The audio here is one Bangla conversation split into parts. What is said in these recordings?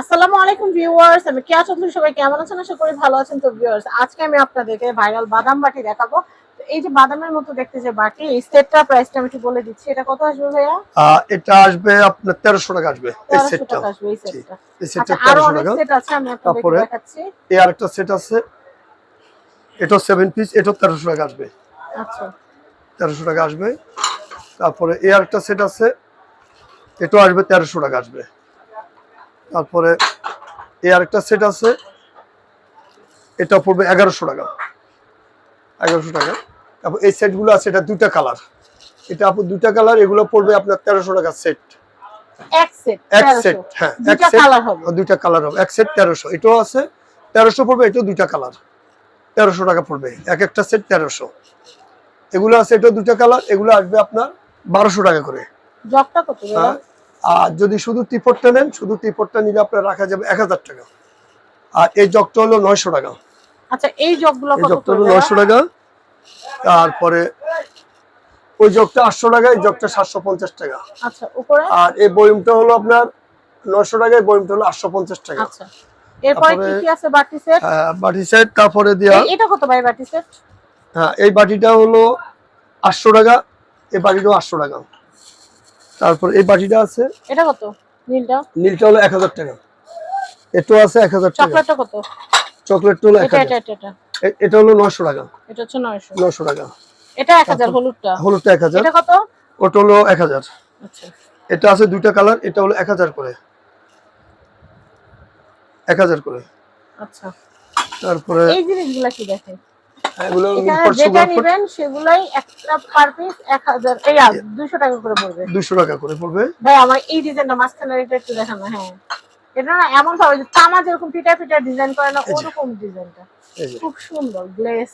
আসসালামু আলাইকুম ভিউয়ার্স আমি কেয়া চৌধুরী সবাই কেমন আছেন? আশা করি ভালো আছেন। তো ভিউয়ার্স আজকে আমি আপনাদেরকে ভাইরাল বাদাম বাটি দেখাবো। এই যে বাদামের মতো দেখতে যে বাটি এই সেটটা প্রাইসটা আমি একটু বলে দিচ্ছি। এটা কত আসবে ভাইয়া? এটা আসবে আপনার তেরোশো টাকা আসবে এই সেটটা। আসবে এই সেটটা। এই আচ্ছা সেটটা আরও তেরোশো অনেক টাকা। সেট আছে আমি আপনাদেরকে দেখাচ্ছি। এই আরেকটা সেট আছে। এটা সেভেন পিস এটাও তেরোশো টাকা আসবে। আচ্ছা। তেরোশো টাকা আসবে। তারপরে এই আরেকটা সেট আছে এটাও আসবে তেরোশো টাকা আসবে। তারপরে এই আরেকটা সেট আছে। এটা পড়বে এগারোশো টাকা। এগারোশো টাকা। তারপর এই সেটগুলো আছে এটা দুটা কালার এটা আপু দুটা কালার এগুলো পড়বে আপনার তেরোশো টাকা সেট এক সেট হ্যাঁ এক সেট দুইটা কালার হবে। এক সেট তেরোশো। এটাও আছে তেরোশো পড়বে এটাও দুইটা কালার তেরোশো টাকা পড়বে। এক একটা সেট তেরোশো। এগুলো আছে দুইটা কালার এগুলো আসবে আপনার বারোশো টাকা করে। আর যদি শুধু টিপটটা নেন শুধু টিপটটা নিলে আপনার রাখা যাবে এক হাজার টাকা। আর এই জগটা হলো নয়শো টাকা। আচ্ছা এই জগগুলো এই জগটা হলো নয়শো টাকা। তারপরে ওই জগটা আটশো টাকা এই জগটা সাতশো পঞ্চাশ টাকা। আচ্ছা উপরে? আর এই বয়মটা হলো আপনার নয়শো টাকা এই বয়মটা হলো আটশো পঞ্চাশ টাকা। আচ্ছা এরপরে কি কি আছে বাটি সেট? হ্যাঁ, বাটি সেট তারপরে দেওয়া এটা কত ভাই বাটি সেট? হ্যাঁ এই বাটিটা হলো আটশো টাকা এই বাটিটাও আটশো টাকা। তারপর এই বাটিটা আছে। এটা কত? নীলটা? নীলটা হলো এক হাজার টাকা। এটাও আছে এক হাজার টাকা। চকলেটটা কত? চকলেটটা হলো এক এটা এটা এটা এটা। হলো নশো টাকা। এটা হচ্ছে নয়শো। নশো টাকা। এটা এক হাজার হলুদটা। হলুদটা এক হাজার। এটা কত? ওটা হলো এক হাজার। আচ্ছা। এটা আছে দুইটা কালার এটা হলো এক হাজার করে। এক হাজার করে। আচ্ছা। তারপরে এই জিনিসগুলা কি দেখেন? এগুলো সেগুলাই একটা পার পিস এই দুশো টাকা করে পড়বে। টাকা করে পড়বে। ভাই আমার এই ডিজাইনটা মাঝখানে এটা একটু দেখানো হ্যাঁ। এটা না এমন ভাবে যে তামা যেরকম পিটা পিটা ডিজাইন করে না ওরকম ডিজাইনটা খুব সুন্দর গ্লেস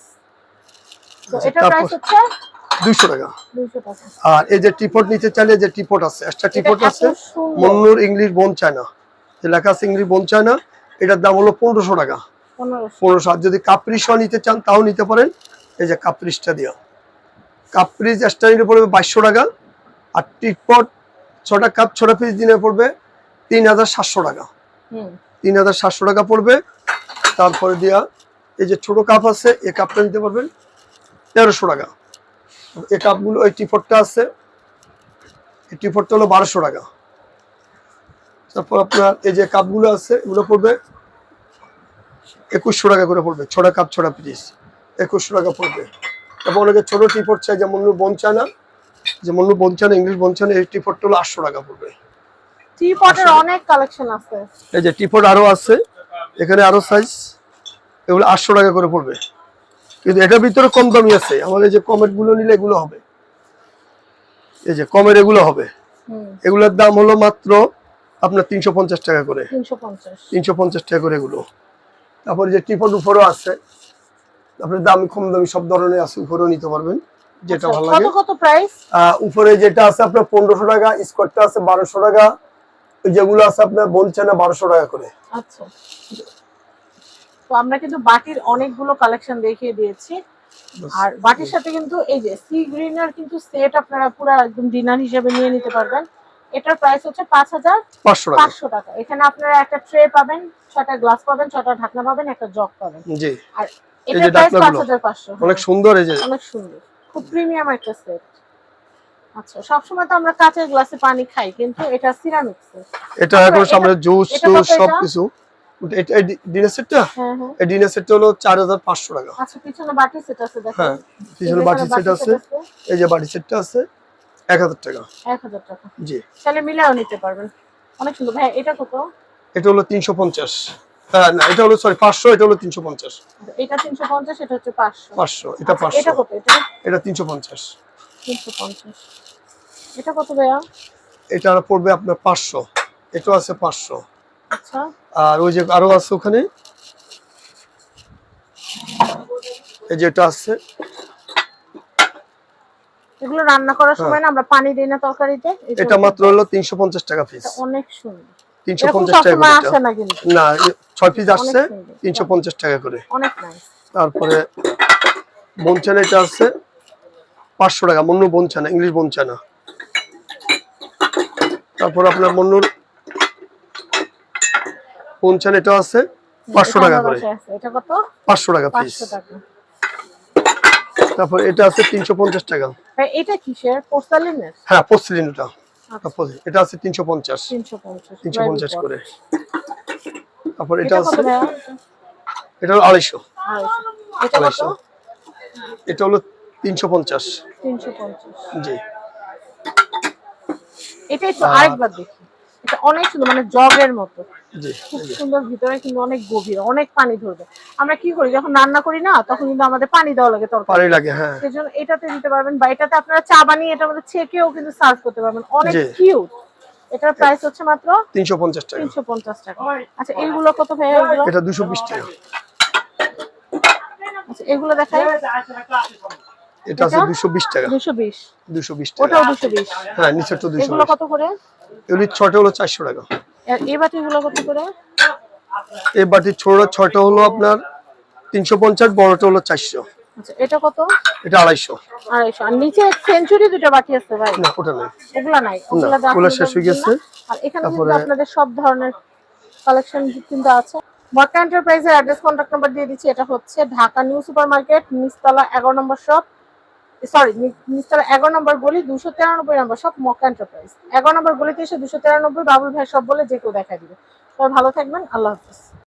তো এটা প্রাইস হচ্ছে দুইশো টাকা। দুশো টাকা। আর এই যে টিপট নিতে চাইলে যে টিপট আছে একটা টিপট আছে মন্নুর ইংলিশ বোন চায়না। যে লেখা আছে ইংলিশ বোন চায়না এটার দাম হলো পনেরোশো টাকা। পনেরোশো। আর যদি কাপ্রিস নিতে চান তাও নিতে পারেন। এই যে কাপ্রিসটা দিও। কাপ্রিস এক্সট্রা নিতে পড়বে বাইশশো টাকা আর টিপট ছটা কাপ ছটা পিস দিনে পড়বে তিন হাজার সাতশো টাকা। হুম। তিন হাজার সাতশো টাকা পড়বে। তারপরে দিয়া এই যে ছোট কাপ আছে এই কাপটা নিতে পারবেন তেরোশো টাকা। এই কাপগুলো ওই টিপটটা আছে এই টিপটটা হলো বারোশো টাকা। তারপর আপনার এই যে কাপগুলো আছে এগুলো পড়বে একুশশো টাকা করে পড়বে ছটা কাপ ছটা পিস একুশশো টাকা পড়বে। তারপর অনেকে ছোট টিপট চাই যেমন যেমন বনচানা ইংলিশ বনচানা এই টিপটটা হলো আটশো টাকা পড়বে। টি পটের অনেক কালেকশন আছে। এই যে টিপট আরও আছে এখানে আরও সাইজ এগুলো আটশো টাকা করে পড়বে। কিন্তু এটার ভিতরে কম দামি আছে এই যে নিলে এগুলো হবে। এই যে কমের এগুলো হবে। এগুলোর দাম হলো মাত্র আপনার তিনশো পঞ্চাশ টাকা করে। তিনশো তিনশো পঞ্চাশ টাকা করে এগুলো। তারপরে যে টিপট উপরও আছে তারপরে দামি কম দামি সব ধরনের আছে উপরেও নিতে পারবেন যেটা আচ্ছা, ভালো লাগে। কত প্রাইস উপরে যেটা আছে আপনার পনেরোশো টাকা স্কোয়ারটা আছে বারোশো টাকা ওই যেগুলো আছে আপনার বলছে না বারোশো টাকা করে। আচ্ছা। তো আমরা কিন্তু বাটির অনেকগুলো কালেকশন দেখিয়ে দিয়েছি। আর বাটির সাথে কিন্তু এই যে সি গ্রিনার কিন্তু সেট আপনারা পুরো একদম ডিনার হিসেবে নিয়ে নিতে পারবেন। এটার প্রাইস হচ্ছে পাঁচ হাজার পাঁচশো টাকা। এখানে আপনারা একটা ট্রে পাবেন ছটা গ্লাস পাবেন ছটা ঢাকনা পাবেন একটা জগ পাবেন। আর এটার প্রাইস পাঁচ হাজার পাঁচশো। অনেক সুন্দর এই যে। অনেক সুন্দর। খুব প্রিমিয়াম একটা সেট আচ্ছা সবসময় তো আমরা কাঁচের গ্লাসে পানি খাই কিন্তু এটা সিরামিক সেট এটা এখন সামনে জুস টুস সবকিছু। ডিনার সেটটা হ্যাঁ হ্যাঁ। এই ডিনার সেটটা হলো চার হাজার পাঁচশো টাকা। আচ্ছা পিছনে বাটি সেট আছে দেখো হ্যাঁ পিছনে বাটি সেট আছে। এই যে বাটি সেটটা আছে। এক হাজার টাকা। এক হাজার টাকা। জি। তাহলে মিলাও নিতে পারবেন। অনেক সুন্দর। ভাই এটা কত? এটা হলো তিনশো পঞ্চাশ। না এটা হলো সরি পাঁচশো এটা হলো তিনশো পঞ্চাশ। এটা তিনশো পঞ্চাশ এটা হচ্ছে পাঁচশো। পাঁচশো এটা আচ্ছা, পাঁচশো। এটা কত এটা? এটা তিনশো পঞ্চাশ। তিনশো পঞ্চাশ। এটা কত ভাইয়া? এটা পড়বে আপনার পাঁচশো। এটাও আছে পাঁচশো। আচ্ছা। আর ওই যে আরও আছে ওখানে? এই যে এটা আছে এগুলো রান্না করার সময় না আমরা পানি দিই না তরকারিতে এটা মাত্র হলো তিনশো পঞ্চাশ টাকা পিস অনেক সুন্দর। তিনশো এরকম পঞ্চাশ টাকা করে আসে না কিন্তু। না এ- ছয় পিস আসছে অনেক সুন্দর। তিনশো পঞ্চাশ টাকা করে। অনেক নাইস তারপরে বনচানা এটা আছে পাঁচশো টাকা মন্নু বনচানা ইংলিশ বনচানা। তারপর আপনার মন্নুর পঞ্চান এটা আছে পাঁচশো এটা টাকা করে। এটা কত? পাঁচশো টাকা পিস তারপর এটা আছে তিনশো পঞ্চাশ টাকা। ভাই, এটা কিসের? পোর্সালিনের হ্যাঁ পসলিন ওটা এটা আছে তিনশো পঞ্চাশ। তিনশো পঞ্চাশ। তিনশো পঞ্চাশ করে। তারপর এটা আছে এটা হলো আড়াইশো। আড়াইশো। এটা কত? এটা হলো তিনশো পঞ্চাশ। তিনশো পঞ্চাশ। জি। এটা একটু আরেকবার দেখি। অনেক সুন্দর মানে জগের মতো। খুব সুন্দর ভিতরে কিন্তু অনেক গভীর অনেক পানি ধরবে। আমরা কি করি যখন রান্না করি না তখন কিন্তু আমাদের পানি দেওয়া লাগে তরকারি লাগে হ্যাঁ। সেজন্য এটাতে দিতে পারবেন বা এটাতে আপনারা চা বানিয়ে এটার মধ্যে ছেঁকেও কিন্তু সার্ভ করতে পারবেন। অনেক। কিউট। এটার প্রাইস হচ্ছে মাত্র তিনশো পঞ্চাশ টাকা। তিনশো পঞ্চাশ টাকা। আচ্ছা এইগুলো কত এগুলো? এটা টাকা। আচ্ছা এগুলো দেখাই। এটা আছে এটা? দুশো বিশ টাকা। দুশো বিশ। দুশো বিশ টাকা। ওটাও দুশো বিশ। হ্যাঁ নিচেরটা দুশো এগুলো কত করে? এগুলি ছটা হলো চারশো টাকা। আর এই বাটিগুলো কত করে? এই বাটির ছোট ছয়টা হলো আপনার তিনশো পঞ্চাশ বড়টা হলো চারশো। আচ্ছা এটা কত? এটা আড়াইশো। আড়াইশো। আর নিচে সেঞ্চুরি দুটো বাটি আছে ভাই। না ওটা নেই। ওগুলা নাই। ওগুলা দাম ওগুলা শেষ হয়ে গেছে। আর এখানে কিন্তু আপনাদের সব ধরনের কালেকশন কিন্তু আছে। মক্কা এন্টারপ্রাইজের অ্যাড্রেস কন্ট্যাক্ট নাম্বার দিয়ে দিচ্ছি। এটা হচ্ছে ঢাকা নিউ সুপার মার্কেট নিচতলা এগারো নম্বর শপ সরি মিস্টার এগারো নম্বর গলি, দুশো তিরানব্বই নম্বর সব মক্কা এন্টারপ্রাইজ এগারো নম্বর গলিতে এসে দুশো তিরানব্বই, বাবুল ভাই সব বলে যে কেউ দেখা দিবে। সবাই ভালো থাকবেন, আল্লাহ হাফিজ।